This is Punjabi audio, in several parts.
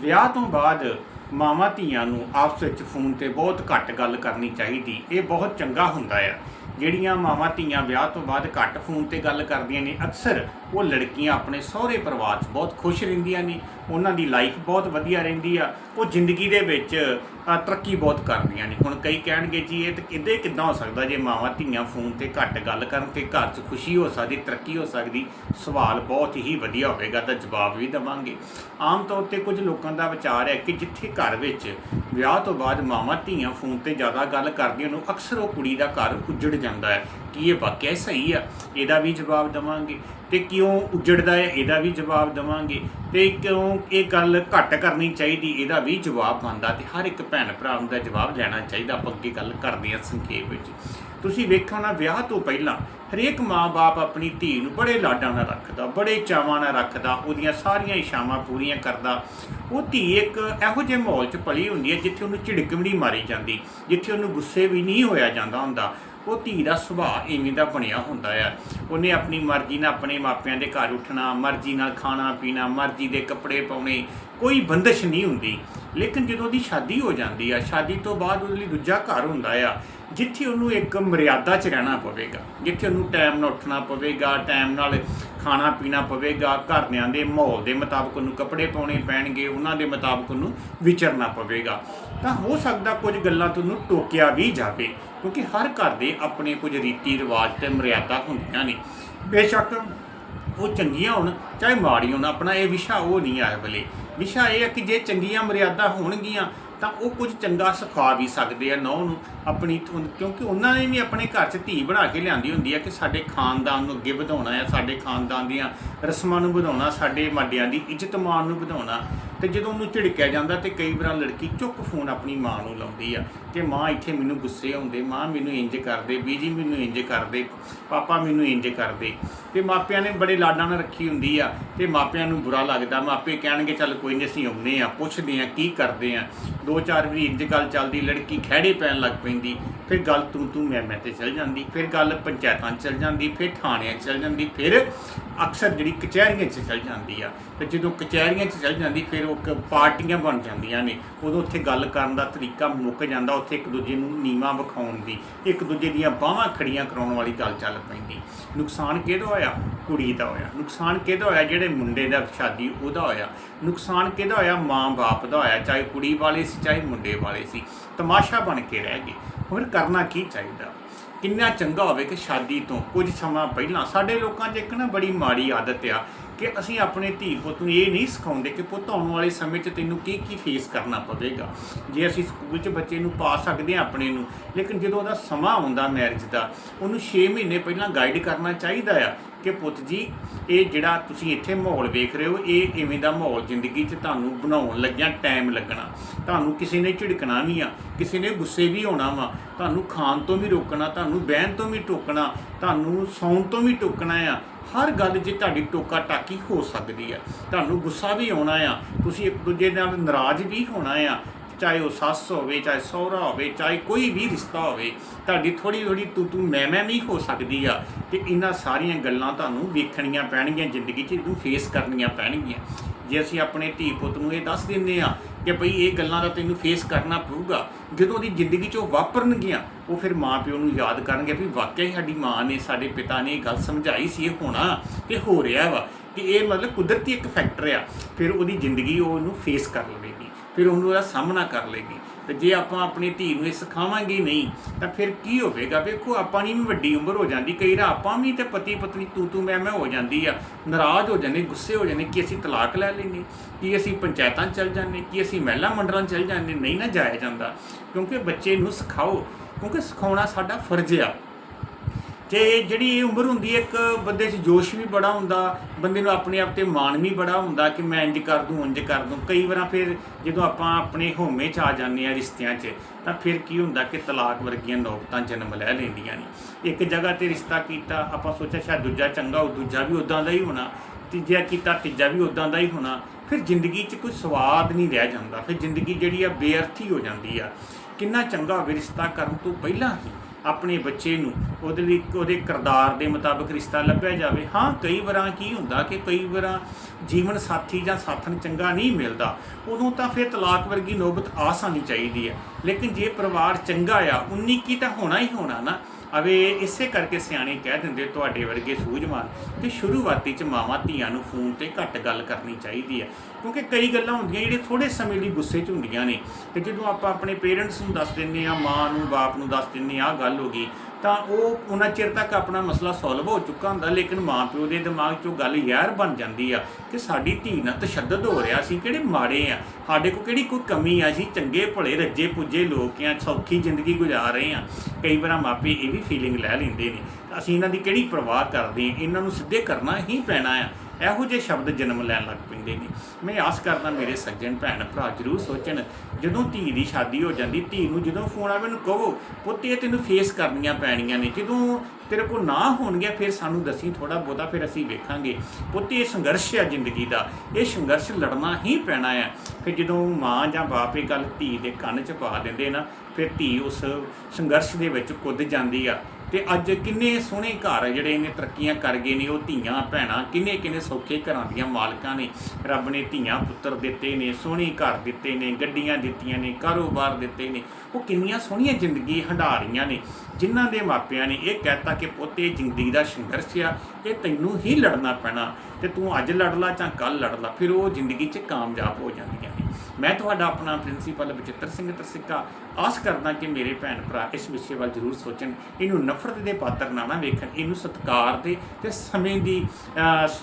ਵਿਆਹ ਤੋਂ ਬਾਅਦ ਮਾਵਾਂ ਧੀਆਂ ਨੂੰ ਆਪਸ ਵਿੱਚ ਫੋਨ ਤੇ ਬਹੁਤ ਘੱਟ ਗੱਲ ਕਰਨੀ ਚਾਹੀਦੀ। ਇਹ ਬਹੁਤ ਚੰਗਾ ਹੁੰਦਾ ਆ। ਜਿਹੜੀਆਂ ਮਾਵਾਂ ਧੀਆਂ ਵਿਆਹ ਤੋਂ ਬਾਅਦ ਘੱਟ ਫੋਨ ਤੇ ਗੱਲ ਕਰਦੀਆਂ ਨੇ, ਅਕਸਰ ਉਹ ਲੜਕੀਆਂ ਆਪਣੇ ਸਹੁਰੇ ਪਰਿਵਾਰ 'ਚ ਬਹੁਤ ਖੁਸ਼ ਰਹਿੰਦੀਆਂ ਨੇ। ਉਹਨਾਂ ਦੀ ਲਾਈਫ ਬਹੁਤ ਵਧੀਆ ਰਹਿੰਦੀ ਆ। ਉਹ ਜ਼ਿੰਦਗੀ ਦੇ ਵਿੱਚ ਤਰੱਕੀ ਬਹੁਤ ਕਰਦੀਆਂ ਨੇ। ਹੁਣ ਕਈ ਕਹਿਣਗੇ ਜੀ, ਇਹ ਤਾਂ ਕਿੱਦਾਂ ਕਿੱਦਾਂ ਹੋ ਸਕਦਾ ਜੇ ਮਾਵਾਂ ਧੀਆਂ ਫੋਨ ਤੇ ਘੱਟ ਗੱਲ ਕਰਨ ਤੇ ਘਰ 'ਚ ਖੁਸ਼ੀ ਹੋ ਸਕਦੀ, ਤਰੱਕੀ ਹੋ ਸਕਦੀ, ਸਵਾਲ ਬਹੁਤ ਹੀ ਵਧੀਆ ਹੋਵੇਗਾ, ਤਾਂ ਜਵਾਬ ਵੀ ਦਵਾਂਗੇ। ਆਮ ਤੌਰ ਤੇ ਕੁਝ ਲੋਕਾਂ ਦਾ ਵਿਚਾਰ ਹੈ ਕਿ ਜਿੱਥੇ ਘਰ ਵਿੱਚ ਵਿਆਹ ਤੋਂ ਬਾਅਦ ਮਾਵਾਂ ਧੀਆਂ ਫੋਨ ਤੇ ਜ਼ਿਆਦਾ ਗੱਲ ਕਰਦੀਆਂ ਨੂੰ ਅਕਸਰ ਉਹ ਕੁੜੀ ਦਾ ਘਰ ਉੱਜੜ ਜਾਂਦਾ ਹੈ। ਕੀ ਇਹ ਵਾਕਿਆ ਸਹੀ ਆ? ਇਹਦਾ ਵੀ ਜਵਾਬ ਦਵਾਂਗੇ। ਤੇ ਕਿਉਂ ਉੱਜੜਦਾ ਹੈ? ਇਹਦਾ ਵੀ ਜਵਾਬ ਦਵਾਂਗੇ। ਤੇ ਕਿਉਂ ਇਹ ਗੱਲ ਘੱਟ ਕਰਨੀ ਚਾਹੀਦੀ? ਇਹਦਾ ਵੀ ਜਵਾਬ ਬਣਦਾ ਤੇ ਹਰ ਇੱਕ ਭੈਣ ਭਰਾ ਨੂੰ ਦਾ ਜਵਾਬ ਲੈਣਾ ਚਾਹੀਦਾ। ਆਪਾਂ ਅੱਗੇ ਗੱਲ ਕਰਦੇ ਹਾਂ ਸੰਖੇਪ ਵਿੱਚ। ਤੁਸੀਂ ਵੇਖੋ ਨਾ, ਵਿਆਹ ਤੋਂ ਪਹਿਲਾਂ ਹਰੇਕ ਮਾਂ-ਬਾਪ ਆਪਣੀ ਧੀ ਨੂੰ ਬੜੇ ਲਾਡਾਂ ਨਾਲ ਰੱਖਦਾ, ਬੜੇ ਚਾਵਾਂ ਨਾਲ ਰੱਖਦਾ, ਉਹਦੀਆਂ ਸਾਰੀਆਂ ਇਸ਼ਾਵਾਂ ਪੂਰੀਆਂ ਕਰਦਾ। ਉਹ ਧੀ ਇੱਕ ਇਹੋ ਜਿਹੇ ਮਾਹੌਲ 'ਚ ਪਲੀ ਹੁੰਦੀ ਹੈ ਜਿੱਥੇ ਉਹਨੂੰ ਝਿੜਕ ਵੀ ਨਹੀਂ ਮਾਰੀ ਜਾਂਦੀ, ਜਿੱਥੇ ਉਹਨੂੰ ਗੁੱਸੇ ਵੀ ਨਹੀਂ ਹੋਇਆ ਜਾਂਦਾ ਹੁੰਦਾ। ਉਹ ਧੀ ਦਾ ਸੁਭਾਅ ਇਵੇਂ ਦਾ ਬਣਿਆ ਹੁੰਦਾ ਆ। ਉਹਨੇ ਆਪਣੀ ਮਰਜ਼ੀ ਨਾਲ ਆਪਣੇ ਮਾਪਿਆਂ ਦੇ ਘਰ ਉੱਠਣਾ, ਮਰਜ਼ੀ ਨਾਲ ਖਾਣਾ ਪੀਣਾ, ਮਰਜ਼ੀ ਦੇ ਕੱਪੜੇ ਪਾਉਣੇ, ਕੋਈ ਬੰਦਸ਼ ਨਹੀਂ ਹੁੰਦੀ। ਲੇਕਿਨ ਜਦੋਂ ਉਹਦੀ ਸ਼ਾਦੀ ਹੋ ਜਾਂਦੀ ਆ, ਸ਼ਾਦੀ ਤੋਂ ਬਾਅਦ ਉਹਦੇ ਲਈ ਦੂਜਾ ਘਰ ਹੁੰਦਾ ਆ, ਜਿੱਥੇ ਉਹਨੂੰ ਇੱਕ ਮਰਿਆਦਾ 'ਚ ਰਹਿਣਾ ਪਵੇਗਾ, ਜਿੱਥੇ ਉਹਨੂੰ ਟਾਈਮ ਨਾਲ ਉੱਠਣਾ ਪਵੇਗਾ ਟਾਈਮ ਨਾਲ ਖਾਣਾ ਪੀਣਾ ਪਵੇਗਾ, ਘਰਦਿਆਂ ਦੇ ਮਾਹੌਲ ਦੇ ਮੁਤਾਬਕ ਉਹਨੂੰ ਕੱਪੜੇ ਪਾਉਣੇ ਪੈਣਗੇ, ਉਹਨਾਂ ਦੇ ਮੁਤਾਬਕ ਉਹਨੂੰ ਵਿਚਰਨਾ ਪਵੇਗਾ। ਤਾਂ ਹੋ ਸਕਦਾ ਕੁਝ ਗੱਲਾਂ ਤੁਹਾਨੂੰ ਟੋਕਿਆ ਵੀ ਜਾਵੇ, ਕਿਉਂਕਿ ਹਰ ਘਰ ਦੇ ਆਪਣੇ ਕੁਝ ਰੀਤੀ ਰਿਵਾਜ ਤੇ ਮਰਿਆਦਾ ਹੁੰਦੀਆਂ ਨੇ। ਬੇਸ਼ੱਕ ਉਹ ਚੰਗੀਆਂ ਹੋਣ, ਚਾਹੇ ਮਾੜੀਆਂ ਹੋਣ, ਆਪਣਾ ਇਹ ਵਿਸ਼ਾ ਉਹ ਨਹੀਂ ਆਏ ਬਲੇ ਵਿਸ਼ਾ ਇਹ ਹੈ ਕਿ ਜੇ ਚੰਗੀਆਂ ਮਰਿਆਦਾ ਹੋਣਗੀਆਂ ਤਾਂ ਉਹ ਕੁਝ ਚੰਗਾ ਸਿਖਾ ਵੀ ਸਕਦੇ ਆ, ਨੌ ਨੂੰ ਆਪਣੀ ਕਿਉਂਕਿ ਉਹਨਾਂ ਨੇ ਵੀ ਆਪਣੇ ਘਰ 'ਚ ਧੀ ਬਣਾ ਕੇ ਲਿਆਂਦੀ ਹੁੰਦੀ ਹੈ ਕਿ ਸਾਡੇ ਖਾਨਦਾਨ ਨੂੰ ਅੱਗੇ ਵਧਾਉਣਾ ਆ, ਸਾਡੇ ਖਾਨਦਾਨ ਦੀਆਂ ਰਸਮਾਂ ਨੂੰ ਵਧਾਉਣਾ, ਸਾਡੇ ਮਾਡਿਆਂ ਦੀ ਇੱਜ਼ਤ ਮਾਨ ਨੂੰ ਵਧਾਉਣਾ। ਤੇ ਜਦੋਂ ਉਹਨੂੰ ਝਿੜਕਿਆ ਜਾਂਦਾ ਤੇ ਕਈ ਵਾਰ ਲੜਕੀ ਚੁੱਕ ਫੋਨ ਆਪਣੀ ਮਾਂ ਨੂੰ ਲਾਉਂਦੀ ਆ ਕਿ ਮਾਂ ਇੱਥੇ ਮੈਨੂੰ ਗੁੱਸੇ ਆਉਂਦੇ, ਮਾਂ ਮੈਨੂੰ ਇੰਜ ਕਰਦੇ, ਬੀਜੀ ਮੈਨੂੰ ਇੰਜ ਕਰਦੇ, ਪਾਪਾ ਮੈਨੂੰ ਇੰਜ ਕਰਦੇ। ਤੇ ਮਾਪਿਆਂ ਨੇ ਬੜੇ ਲਾਡਾਂ ਨਾਲ ਰੱਖੀ ਹੁੰਦੀ ਆ ਤੇ ਮਾਪਿਆਂ ਨੂੰ ਬੁਰਾ ਲੱਗਦਾ, ਮਾਪੇ ਕਹਿਣਗੇ, ਚੱਲ ਕੋਈ ਨਹੀਂ ਅਸੀਂ ਆਉਂਦੇ ਆ, ਪੁੱਛਦੇ ਆ, ਕੀ ਕਰਦੇ ਆ? ਦੋ ਚਾਰ ਵਾਰੀ ਇੰਜ ਗੱਲ ਚੱਲਦੀ, ਲੜਕੀ ਖਹਿੜੇ ਪੈਣ ਲੱਗ ਪੈਂਦੀ, ਫਿਰ ਗੱਲ ਤੂੰ ਤੂੰ ਮੈਂ ਮੈਂ ਤੇ ਚੱਲ ਜਾਂਦੀ, ਫਿਰ ਗੱਲ ਪੰਚਾਇਤਾਂ 'ਚ ਚੱਲ ਜਾਂਦੀ, ਫਿਰ ਥਾਣਿਆਂ 'ਚ ਚੱਲ ਜਾਂਦੀ, ਫਿਰ ਅਕਸਰ ਜਿਹੜੀ ਕਚਹਿਰੀਆਂ 'ਚ ਚੱਲ ਜਾਂਦੀ ਆ, ਤੇ ਜਦੋਂ ਕਚਹਿਰੀਆਂ 'ਚ ਚੱਲ ਜਾਂਦੀ, ਫਿਰ ਉਹ ਕ- ਪਾਰਟੀਆਂ ਬਣ ਜਾਂਦੀਆਂ ਨੇ। ਉਦੋਂ ਉੱਥੇ ਗੱਲ ਕਰਨ ਦਾ ਤਰੀਕਾ ਮੁੱਕ ਜਾਂਦਾ, ਉੱਥੇ ਇੱਕ ਦੂਜੇ ਨੂੰ ਨੀਵਾਂ ਵਿਖਾਉਣ ਦੀ, ਇੱਕ ਦੂਜੇ ਦੀਆਂ ਬਾਹਾਂ ਖੜੀਆਂ ਕਰਾਉਣ ਵਾਲੀ ਗੱਲ ਚੱਲ ਪੈਂਦੀ। ਨੁਕਸਾਨ ਕਿਹਦਾ ਹੋਇਆ? ਕੁੜੀ ਦਾ ਹੋਇਆ। ਨੁਕਸਾਨ ਕਿਹਦਾ ਹੋਇਆ? ਜਿਹੜੇ ਮੁੰਡੇ ਦਾ ਸ਼ਾਦੀ, ਉਹਦਾ ਹੋਇਆ। ਨੁਕਸਾਨ ਕਿਹਦਾ ਹੋਇਆ? ਮਾਂ-ਬਾਪ ਦਾ ਹੋਇਆ, ਚਾਹੇ ਕੁੜੀ ਵਾਲੇ ਸੀ, ਚਾਹੇ ਮੁੰਡੇ ਵਾਲੇ ਸੀ। ਤਮਾਸ਼ਾ ਬਣ ਕੇ ਰਹਿ ਗਏ। ਹੋਰ ਕਰਨਾ ਕੀ ਚਾਹੀਦਾ? ਕਿੰਨਾ ਚੰਗਾ ਹੋਵੇ ਕਿ ਸ਼ਾਦੀ ਤੋਂ ਕੁਝ ਸਮਾਂ ਪਹਿਲਾਂ ਸਾਡੇ ਲੋਕਾਂ 'ਚ ਇੱਕ ਨਾ ਬੜੀ ਮਾੜੀ ਆਦਤ ਆ ਕਿ ਅਸੀਂ ਆਪਣੇ ਧੀ ਪੁੱਤ ਨੂੰ ਇਹ ਨਹੀਂ ਸਿਖਾਉਂਦੇ ਕਿ ਪੁੱਤ ਆਉਣ ਵਾਲੇ ਸਮੇਂ 'ਚ ਤੈਨੂੰ ਕੀ ਕੀ ਫੇਸ ਕਰਨਾ ਪਵੇਗਾ। ਜੇ ਅਸੀਂ ਸਕੂਲ 'ਚ ਬੱਚੇ ਨੂੰ ਪਾ ਸਕਦੇ ਹਾਂ ਆਪਣੇ ਨੂੰ, ਲੇਕਿਨ ਜਦੋਂ ਉਹਦਾ ਸਮਾਂ ਆਉਂਦਾ ਮੈਰਿਜ ਦਾ, ਉਹਨੂੰ 6 ਮਹੀਨੇ ਪਹਿਲਾਂ ਗਾਈਡ ਕਰਨਾ ਚਾਹੀਦਾ ਆ ਕਿ ਪੁੱਤ ਜੀ, ਇਹ ਜਿਹੜਾ ਤੁਸੀਂ ਇੱਥੇ ਮਾਹੌਲ ਵੇਖ ਰਹੇ ਹੋ, ਇਹ ਇਵੇਂ ਦਾ ਮਾਹੌਲ ਜ਼ਿੰਦਗੀ 'ਚ ਤੁਹਾਨੂੰ ਬਣਾਉਣ ਲੱਗਿਆ ਟਾਈਮ ਲੱਗਣਾ। ਤੁਹਾਨੂੰ ਕਿਸੇ ਨੇ ਝਿੜਕਣਾ ਵੀ ਆ, ਕਿਸੇ ਨੇ ਗੁੱਸੇ ਵੀ ਹੋਣਾ ਵਾ, ਤੁਹਾਨੂੰ ਖਾਣ ਤੋਂ ਵੀ ਰੋਕਣਾ, ਤੁਹਾਨੂੰ ਬਹਿਣ ਤੋਂ ਵੀ ਟੋਕਣਾ, ਤੁਹਾਨੂੰ ਸੌਣ ਤੋਂ ਵੀ ਟੋਕਣਾ ਆ, ਹਰ ਗੱਲ 'ਚ ਤੁਹਾਡੀ ਟੋਕਾ ਟਾਕੀ ਹੋ ਸਕਦੀ ਆ। ਤੁਹਾਨੂੰ ਗੁੱਸਾ ਵੀ ਆਉਣਾ ਆ, ਤੁਸੀਂ ਇੱਕ ਦੂਜੇ ਨਾਲ ਨਾਰਾਜ਼ ਵੀ ਹੋਣਾ ਆ ਚਾਹੇ ਉਹ ਸੱਸ ਹੋਵੇ, ਚਾਹੇ ਸਹੁਰਾ ਹੋਵੇ, ਚਾਹੇ ਕੋਈ ਵੀ ਰਿਸ਼ਤਾ ਹੋਵੇ, ਤੁਹਾਡੀ ਥੋੜੀ ਥੋੜੀ ਤੂੰ ਤੂੰ ਮੈਂ ਮੈਂ ਵੀ ਹੋ ਸਕਦੀ ਆ। ਤੇ ਇਹਨਾਂ ਸਾਰੀਆਂ ਗੱਲਾਂ ਤੁਹਾਨੂੰ ਵੇਖਣੀਆਂ ਪੈਣਗੀਆਂ, ਜ਼ਿੰਦਗੀ 'ਚ ਇਹਨੂੰ ਫੇਸ ਕਰਨੀਆਂ ਪੈਣਗੀਆਂ। ਜੇ ਅਸੀਂ ਆਪਣੇ ਧੀ ਪੁੱਤ ਨੂੰ ਇਹ ਦੱਸ ਦਿੰਦੇ ਆ ਕਿ ਭਈ ਇਹ ਗੱਲਾਂ ਦਾ ਤੈਨੂੰ ਫੇਸ ਕਰਨਾ ਪਊਗਾ, ਜਦੋਂ ਉਹਦੀ ਜ਼ਿੰਦਗੀ 'ਚ ਉਹ ਵਾਪਰਨਗੀਆਂ, ਉਹ ਫਿਰ ਮਾਂ ਪਿਓ ਨੂੰ ਯਾਦ ਕਰਨਗੇ ਵੀ ਵਾਕਿਆ ਹੀ ਸਾਡੀ ਮਾਂ ਨੇ, ਸਾਡੇ ਪਿਤਾ ਨੇ ਇਹ ਗੱਲ ਸਮਝਾਈ ਸੀ, ਇਹ ਹੋਣਾ ਤੇ ਹੋ ਰਿਹਾ ਵਾ। ਕਿ ਇਹ ਮਤਲਬ ਕੁਦਰਤੀ ਇੱਕ ਫੈਕਟਰ ਆ। ਫਿਰ ਉਹਦੀ ਜ਼ਿੰਦਗੀ ਉਹ ਉਹਨੂੰ ਫੇਸ ਕਰ ਲਵੇਗੀ। ਫਿਰ ਉਹਨੂੰ ਉਹਦਾ ਸਾਹਮਣਾ ਕਰ ਲੇਗੀ ਤੇ ਜੇ ਆਪਾਂ ਆਪਣੀ ਧੀ ਨੂੰ ਇਹ ਸਿਖਾਵਾਂਗੇ ਨਹੀਂ, ਤਾਂ ਫਿਰ ਕੀ ਹੋਵੇਗਾ? ਵੇਖੋ, ਆਪਾਂ ਨਹੀਂ ਵੀ ਵੱਡੀ ਉਮਰ ਹੋ ਜਾਂਦੀ, ਕਈ ਵਾਰ ਆਪਾਂ ਵੀ ਤੇ ਪਤੀ ਪਤਨੀ ਤੂੰ ਤੂੰ ਮੈਂ ਮੈਂ ਹੋ ਜਾਂਦੀ ਆ, ਨਾਰਾਜ਼ ਹੋ ਜਾਂਦੇ, ਗੁੱਸੇ ਹੋ ਜਾਂਦੇ, ਕਿ ਅਸੀਂ ਤਲਾਕ ਲੈ ਲੈਂਦੇ, ਕਿ ਅਸੀਂ ਪੰਚਾਇਤਾਂ 'ਚ ਚੱਲ ਜਾਂਦੇ, ਕਿ ਅਸੀਂ ਮਹਿਲਾ ਮੰਡਲਾਂ 'ਚ ਚੱਲ ਜਾਂਦੇ, ਨਹੀਂ ਨਾ ਜਾਇਆ ਜਾਂਦਾ। ਕਿਉਂਕਿ ਬੱਚੇ ਨੂੰ ਸਿਖਾਓ, ਕਿਉਂਕਿ ਸਿਖਾਉਣਾ ਸਾਡਾ ਫਰਜ਼ ਆ। ਤੇ ਜਿਹੜੀ ਇਹ ਉਮਰ ਹੁੰਦੀ ਹੈ, ਇੱਕ ਬੰਦੇ 'ਚ ਜੋਸ਼ ਵੀ ਬੜਾ ਹੁੰਦਾ, ਬੰਦੇ ਨੂੰ ਆਪਣੇ ਆਪ ਤੇ ਮਾਣ ਵੀ ਬੜਾ ਹੁੰਦਾ ਕਿ ਮੈਂ ਇੰਜ ਕਰ ਦੂੰ ਇੰਜ ਕਰ ਦੂੰ। ਕਈ ਵਾਰਾਂ ਫਿਰ ਜਦੋਂ ਆਪਾਂ ਆਪਣੇ ਹੋਮੇ 'ਚ ਆ ਜਾਂਦੇ ਆ ਰਿਸ਼ਤਿਆਂ 'ਚ, ਤਾਂ ਫਿਰ ਕੀ ਹੁੰਦਾ ਕਿ ਤਲਾਕ ਵਰਗੀਆਂ ਨੌਬਤਾਂ ਜਨਮ ਲੈ ਲੈਂਦੀਆਂ ਨੇ। ਇੱਕ ਜਗ੍ਹਾ ਤੇ ਰਿਸ਼ਤਾ ਕੀਤਾ, ਆਪਾਂ ਸੋਚਿਆ ਸ਼ਾਇਦ ਦੂਜਾ ਚੰਗਾ ਉਹ ਦੂਜਾ ਵੀ ਉਦਾਂ ਦਾ ਹੀ ਹੋਣਾ, ਤੀਜਾ ਕੀਤਾ, ਤੀਜਾ ਵੀ ਉਦਾਂ ਦਾ ਹੀ ਹੋਣਾ, ਫਿਰ ਜ਼ਿੰਦਗੀ 'ਚ ਕੋਈ ਸਵਾਦ ਨਹੀਂ ਰਹਿ ਜਾਂਦਾ। ਫਿਰ ਜ਼ਿੰਦਗੀ ਜਿਹੜੀ ਆ ਬੇਅਰਥੀ ਹੋ ਜਾਂਦੀ ਆ। ਕਿੰਨਾ ਚੰਗਾ ਹੋਵੇ ਰਿਸ਼ਤਾ ਕਰਨ ਤੋਂ ਪਹਿਲਾਂ ਹੀ। ਆਪਣੇ ਬੱਚੇ ਨੂੰ ਉਹਦੇ ਲਈ ਉਹਦੇ ਕਿਰਦਾਰ ਦੇ ਮੁਤਾਬਕ ਰਿਸ਼ਤਾ ਲੱਭਿਆ ਜਾਵੇ। ਹਾਂ, ਕਈ ਵਾਰਾਂ ਕੀ ਹੁੰਦਾ ਕਿ ਕਈ ਵਾਰਾਂ ਜੀਵਨ ਸਾਥੀ ਜਾਂ ਸਾਥਣ ਚੰਗਾ ਨਹੀਂ ਮਿਲਦਾ। ਉਦੋਂ ਤਾਂ ਫਿਰ ਤਲਾਕ ਵਰਗੀ ਨੌਬਤ ਆ ਸਾਨੀ ਚਾਹੀਦੀ ਹੈ। ਲੇਕਿਨ ਜੇ ਪਰਿਵਾਰ ਚੰਗਾ ਆ 19 ਕੀ ਤਾਂ ਹੋਣਾ ਹੀ ਹੋਣਾ ਨਾ। ਅਵੇ ਇਸੇ ਕਰਕੇ ਸਿਆਣੇ ਕਹਿ ਦਿੰਦੇ ਤੁਹਾਡੇ ਵਰਗੇ ਸੂਝਵਾਨ ਕਿ ਸ਼ੁਰੂਆਤੀ ਚ ਮਾਵਾਂ ਧੀਆਂ ਨੂੰ ਫੋਨ ਤੇ ਘੱਟ ਗੱਲ ਕਰਨੀ ਚਾਹੀਦੀ ਹੈ। ਕਿਉਂਕਿ ਕਈ ਗੱਲਾਂ ਹੁੰਦੀਆਂ ਜਿਹੜੀਆਂ ਥੋੜੇ ਸਮੇਂ ਲਈ ਗੁੱਸੇ 'ਚ ਹੁੰਦੀਆਂ ਨੇ। ਤੇ ਜਦੋਂ ਆਪਾਂ ਆਪਣੇ ਪੇਰੈਂਟਸ ਨੂੰ ਦੱਸ ਦਿੰਨੇ ਆ ਮਾਂ ਨੂੰ, ਬਾਪ ਨੂੰ ਦੱਸ ਦਿੰਨੇ ਆ ਗੱਲ ਹੋ ਗਈ ਤਾਂ ਉਹ ਉਹਨਾਂ ਚਿਰ ਤੱਕ ਆਪਣਾ ਮਸਲਾ ਸੋਲਵ ਹੋ ਚੁੱਕਾ ਹੁੰਦਾ, ਲੇਕਿਨ ਮਾਂ ਪਿਓ ਦੇ ਦਿਮਾਗ 'ਚੋਂ ਗੱਲ ਯਾਰ ਬਣ ਜਾਂਦੀ ਆ ਕਿ ਸਾਡੀ ਧੀ ਨਾਲ ਤਸ਼ੱਦਦ ਹੋ ਰਿਹਾ ਸੀ, ਕਿਹੜੇ ਮਾੜੇ ਆ। ਸਾਡੇ ਕੋਲ ਕਿਹੜੀ ਕੋਈ ਕਮੀ ਆ ਸੀ ਚੰਗੇ ਭਲੇ ਰੱਜੇ ਪੁੱਜੇ ਲੋਕ ਆ, ਸੌਖੀ ਜ਼ਿੰਦਗੀ ਗੁਜ਼ਾਰ ਰਹੇ ਆ। ਕਈ ਵਾਰ ਮਾਪੇ ਇਹ ਵੀ ਫੀਲਿੰਗ ਲੈ ਲੈਂਦੇ ਨੇ। ਅਸੀਂ ਇਹਨਾਂ ਦੀ ਕਿਹੜੀ ਪਰਵਾਹ ਕਰਦੇ ਆ? ਇਹਨਾਂ ਨੂੰ ਸਿੱਧੇ ਕਰਨਾ ਹੀ ਪੈਣਾ ਆ। ਇਹੋ ਜਿਹੇ ਸ਼ਬਦ ਜਨਮ ਲੈਣ ਲੱਗ ਪੈਂਦੇ ਨੇ। ਮੈਂ ਆਸ ਕਰਦਾ ਮੇਰੇ ਸੱਜਣ ਭੈਣ ਭਰਾ ਜਰੂਰ ਸੋਚਣ, ਜਦੋਂ ਧੀ ਦੀ ਸ਼ਾਦੀ ਹੋ ਜਾਂਦੀ, ਧੀ ਨੂੰ ਜਦੋਂ ਫੋਨ ਆਵੇ ਨੂੰ ਕਹੋ, ਪੁੱਤ, ਇਹ ਤੈਨੂੰ ਫੇਸ ਕਰਨੀਆਂ ਪੈਣੀਆਂ ਨੇ। ਜਦੋਂ ਤੇਰੇ ਕੋਲ ਨਾ ਹੋਣਗੇ ਫਿਰ ਸਾਨੂੰ ਦੱਸੀ ਥੋੜਾ ਬਹੁਤਾ, ਫਿਰ ਅਸੀਂ ਵੇਖਾਂਗੇ। ਪੁੱਤ, ਇਹ ਸੰਘਰਸ਼ ਆ ਜ਼ਿੰਦਗੀ ਦਾ। ਇਹ ਸੰਘਰਸ਼ ਲੜਨਾ ਹੀ ਪੈਣਾ ਆ। ਫਿਰ ਜਦੋਂ ਮਾਂ ਜਾਂ ਬਾਪ ਇਹ ਗੱਲ ਧੀ ਦੇ ਕੰਨ 'ਚ ਪਾ ਦਿੰਦੇ ਨਾ, ਫਿਰ ਧੀ ਉਸ ਸੰਘਰਸ਼ ਦੇ ਵਿੱਚ ਕੁੱਦ ਜਾਂਦੀ ਆ। ਤੇ ਅੱਜ ਕਿੰਨੇ ਸੋਹਣੇ ਘਰ ਜਿਹੜੇ ਨੇ ਤਰੱਕੀਆਂ ਕਰ ਗਏ ਨੇ, ਉਹ ਧੀਆਂ ਭੈਣਾਂ ਕਿੰਨੇ ਕਿੰਨੇ ਸੌਖੇ ਘਰਾਂ ਦੀਆਂ ਮਾਲਕਾਂ ਨੇ। ਰੱਬ ਨੇ ਧੀਆਂ ਪੁੱਤਰ ਦਿੱਤੇ ਨੇ, ਸੋਹਣੇ ਘਰ ਦਿੱਤੇ ਨੇ, ਗੱਡੀਆਂ ਦਿੱਤੀਆਂ ਨੇ, ਕਾਰੋਬਾਰ ਦਿੱਤੇ ਨੇ। ਉਹ ਕਿੰਨੀਆਂ ਸੋਹਣੀਆਂ ਜ਼ਿੰਦਗੀ ਹੰਢਾ ਰਹੀਆਂ ਨੇ, ਜਿਨ੍ਹਾਂ ਦੇ ਮਾਪਿਆਂ ਨੇ ਇਹ ਕਹਿਤਾ ਕਿ ਪੁੱਤ, ਇਹ ਜ਼ਿੰਦਗੀ ਦਾ ਸੰਘਰਸ਼ ਆ, ਇਹ ਤੈਨੂੰ ਹੀ ਲੜਨਾ ਪੈਣਾ ਤੇ ਤੂੰ ਅੱਜ ਲੜ ਲਾ ਜਾਂ ਕੱਲ ਲੜ ਲਾ, ਫਿਰ ਉਹ ਜ਼ਿੰਦਗੀ 'ਚ ਕਾਮਯਾਬ ਹੋ ਜਾਂਦੀਆਂ ਮੈਂ ਤੁਹਾਡਾ ਆਪਣਾ ਪ੍ਰਿੰਸੀਪਲ ਬਚਿੱਤਰ ਸਿੰਘ ਤਰਸਿੱਕਾ ਆਸ ਕਰਦਾ ਕਿ ਮੇਰੇ ਭੈਣ ਭਰਾ ਇਸ ਵਿਸ਼ੇ ਵੱਲ ਜ਼ਰੂਰ ਸੋਚਣ, ਇਹਨੂੰ ਨਫ਼ਰਤ ਦੇ ਪਾਤਰ ਨਾ ਨਾ ਵੇਖਣ, ਇਹਨੂੰ ਸਤਿਕਾਰ ਦੇ ਤੇ ਸਮੇਂ ਦੀ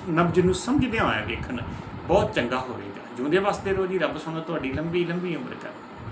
ਨਬਜ ਨੂੰ ਸਮਝਦਿਆਂ ਹੋਇਆ ਵੇਖਣ। ਬਹੁਤ ਚੰਗਾ ਹੋਵੇਗਾ। ਜਿਉਂਦੇ ਵੱਸਦੇ ਰਹੋ ਜੀ ਰੱਬ ਸੁਣੋ ਤੁਹਾਡੀ ਲੰਬੀ ਲੰਬੀ ਉਮਰ ਕਰੇ।